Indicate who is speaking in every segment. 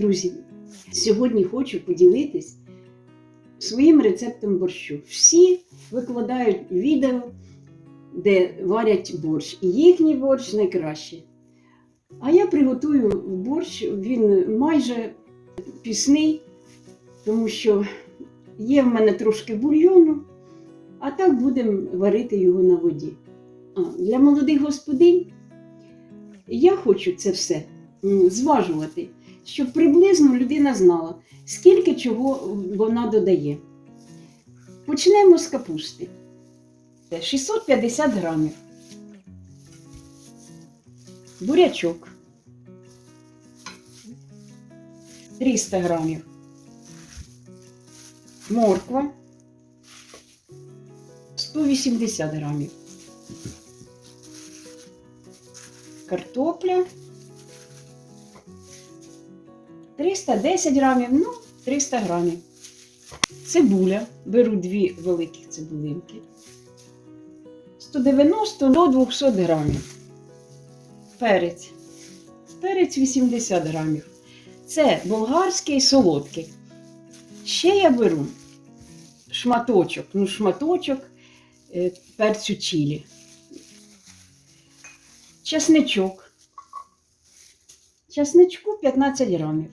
Speaker 1: друзі! Сьогодні хочу поділитись своїм рецептом борщу. Всі викладають відео, де варять борщ. І їхній борщ найкращий. А я приготую борщ, він майже пісний, тому що є в мене трошки бульйону, а так будемо варити його на воді. А, для молодих господинь я хочу це все зважувати, щоб приблизно людина знала, скільки чого вона додає. Почнемо з капусти. 650 грамів. Бурячок. 300 грамів. Морква. 180 грамів. Картопля. 310 грамів, ну, 300 грамів. Цибуля. Беру дві великих цибулинки. 190 до 200 грамів. Перець. Перець 80 грамів. Це болгарський солодкий. Ще я беру шматочок, ну, шматочок е, перцю чилі. Чесничок. Чесничку 15 грамів.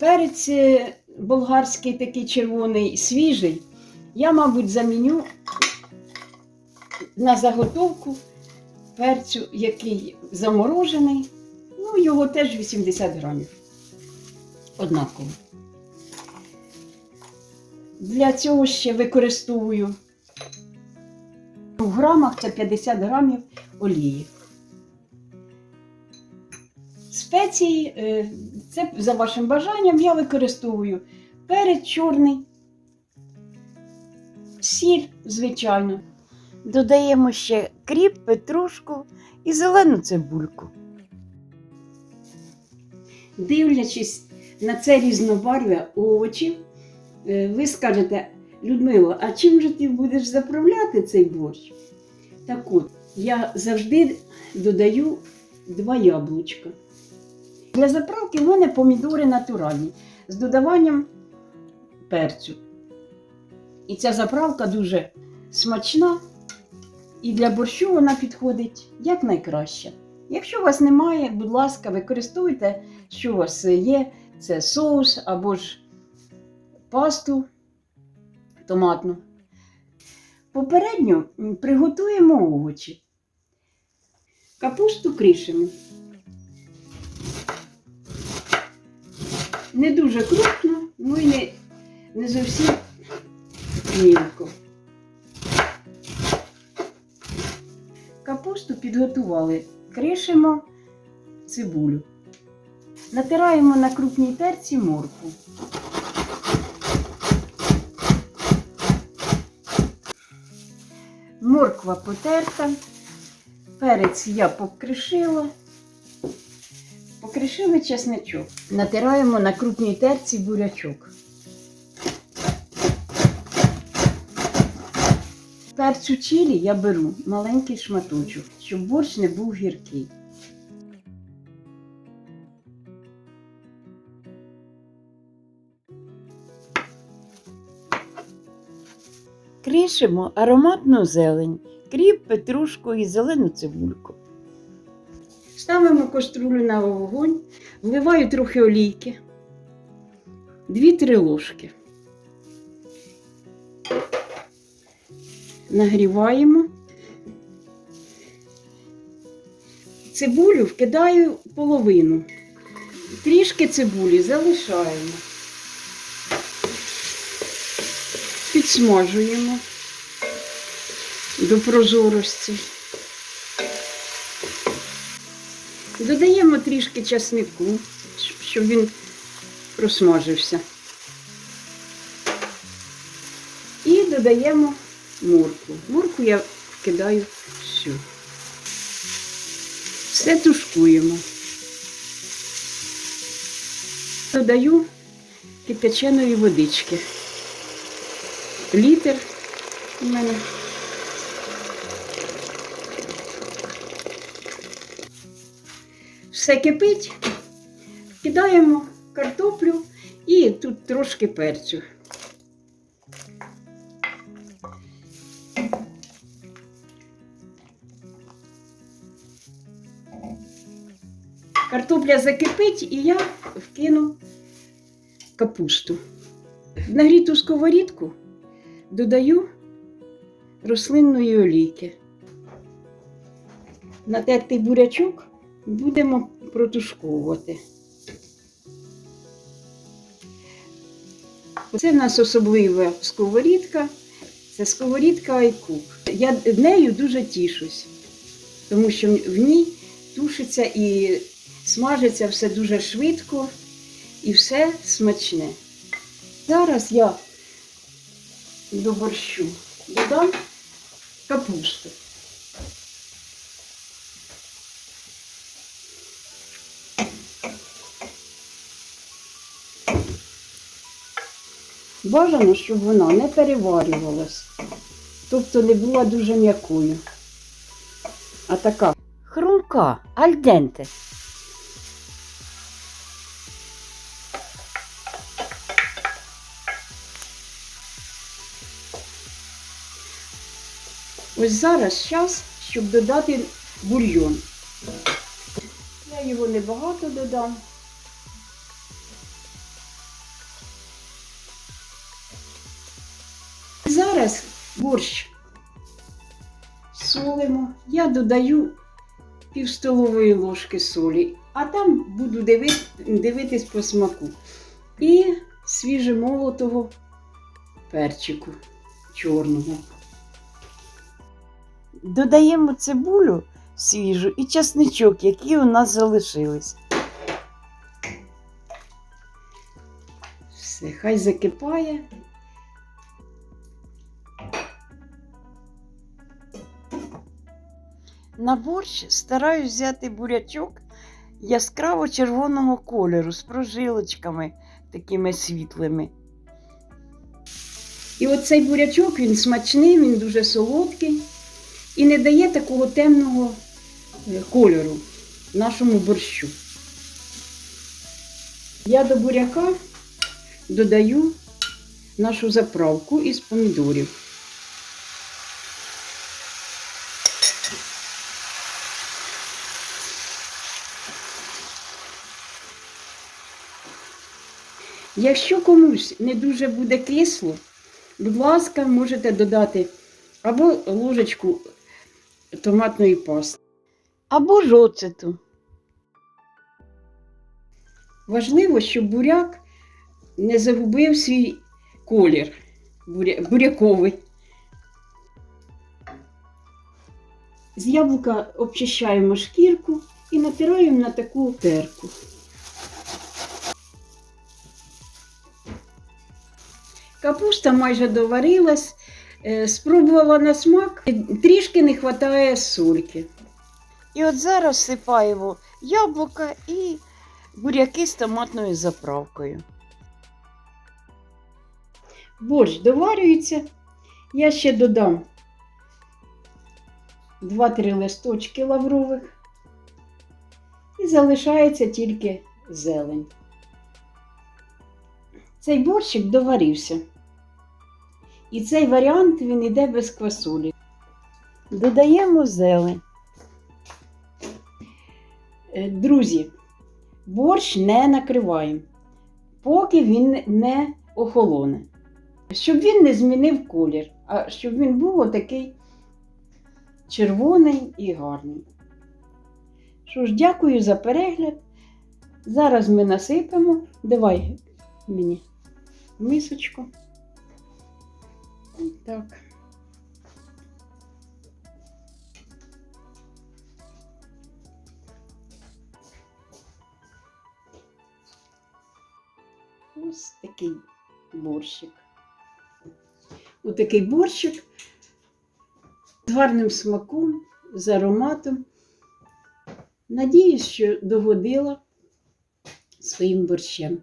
Speaker 1: Перець е, болгарський такий червоний, свіжий. Я, мабуть, заміню на заготовку перцю, який заморожений. Ну, його теж 80 грамів. Однаково. Для цього ще використовую в грамах це 50 грамів олії. Спеції, е, це за вашим бажанням, я використовую перець чорний, сіль, звичайно. Додаємо ще кріп, петрушку і зелену цибульку. Дивлячись на це різнобарв'я овочів, е, ви скажете, Людмила, а чим же ти будеш заправляти цей борщ? Так от, я завжди додаю два яблучка. Для заправки в мене помідори натуральні з додаванням перцю. І ця заправка дуже смачна, і для борщу вона підходить як найкраще. Якщо у вас немає, будь ласка, використовуйте, що у вас є, це соус або ж пасту томатну. Попередньо приготуємо овочі. Капусту кришимо. Не дуже крупно, ну і не, не зовсім мілко. Капусту підготували, кришимо цибулю. Натираємо на крупній терці моркву. Морква потерта, перець я покришила, покришили чесничок. Натираємо на крупній терці бурячок. Перцю чилі я беру маленький шматочок, щоб борщ не був гіркий. Кришимо ароматну зелень, кріп, петрушку і зелену цибульку. Ставимо каструлю на вогонь, вливаю трохи олійки, 2-3 ложки. Нагріваємо. Цибулю вкидаю половину. Трішки цибулі залишаємо. Підсмажуємо до прозорості. Додаємо трішки часнику, щоб він просмажився. І додаємо морку. Морку я вкидаю всю. Все тушкуємо. Додаю кипяченої водички. Літр у мене. Все кипить, кидаємо картоплю і тут трошки перцю. Картопля закипить і я вкину капусту. В нагріту сковорідку додаю рослинної олійки. Натертий бурячок будемо протушковувати. Це в нас особлива сковорідка. Це сковорідка Айкуб. Я нею дуже тішусь, тому що в ній тушиться і смажиться все дуже швидко і все смачне. Зараз я до борщу додам капусту. Бажано, щоб вона не переварювалась, тобто не була дуже м'якою, а така хрумка, альденте. Ось зараз час, щоб додати бульйон. Я його небагато додам. Борщ солимо. Я додаю пів столової ложки солі, а там буду диви- дивитись по смаку. І свіжемолотого перчику чорного.
Speaker 2: Додаємо цибулю свіжу і часничок, які у нас залишились.
Speaker 1: Все, хай закипає.
Speaker 2: На борщ стараюсь взяти бурячок яскраво червоного кольору з прожилочками такими світлими.
Speaker 1: І оцей бурячок він смачний, він дуже солодкий і не дає такого темного е, кольору нашому борщу. Я до буряка додаю нашу заправку із помідорів. Якщо комусь не дуже буде кисло, будь ласка, можете додати або ложечку томатної пасти.
Speaker 2: Або ж оцету.
Speaker 1: Важливо, щоб буряк не загубив свій колір буря... буряковий. З яблука обчищаємо шкірку і натираємо на таку терку. Капуста майже доварилась, е, спробувала на смак, трішки не вистачає сольки.
Speaker 2: І от зараз сипаємо яблука і буряки з томатною заправкою.
Speaker 1: Борщ доварюється. Я ще додам 2-3 листочки лаврових. І залишається тільки зелень. Цей борщик доварився. І цей варіант він іде без квасолі.
Speaker 2: Додаємо зелень.
Speaker 1: Е, Друзі, борщ не накриваємо, поки він не охолоне. Щоб він не змінив колір, а щоб він був отакий червоний і гарний. Що ж, дякую за перегляд. Зараз ми насипемо. Давай мені мисочку. Так. Ось такий борщик. Ось такий борщик з гарним смаком, з ароматом. Надіюсь, що догодила своїм борщем.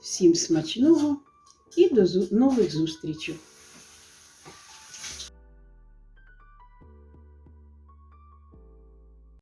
Speaker 1: Всім смачного і до нових зустрічей!